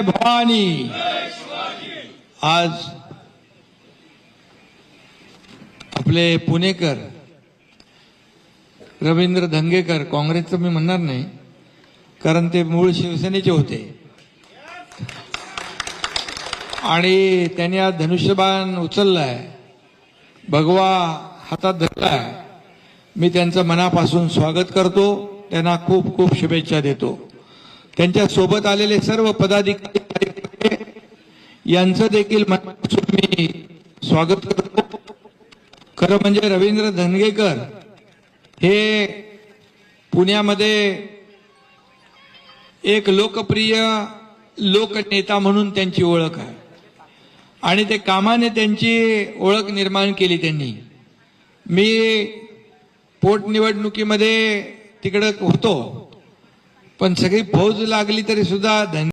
भवानी। आज आपले पुणेकर रवींद्र धंगेकर काँग्रेसचं मी म्हणणार नाही कारण ते मूळ शिवसेनेचे होते. आणि त्यांनी आज धनुष्यबाण उचललाय भगवा हातात धरलाय. मी त्यांचं मनापासून स्वागत करतो त्यांना खूप खूप शुभेच्छा देतो. त्यांच्यासोबत आलेले सर्व पदाधिकारी यांचं देखील मी स्वागत करतो. खरं म्हणजे रवींद्र धनगेकर हे पुण्यामध्ये एक लोकप्रिय लोकनेता म्हणून त्यांची ओळख आहे. आणि ते कामाने त्यांची ओळख निर्माण केली त्यांनी. मी पोटनिवडणुकीमध्ये तिकडं होतो. पण सगळी फौज लागली तरी सुद्धा धन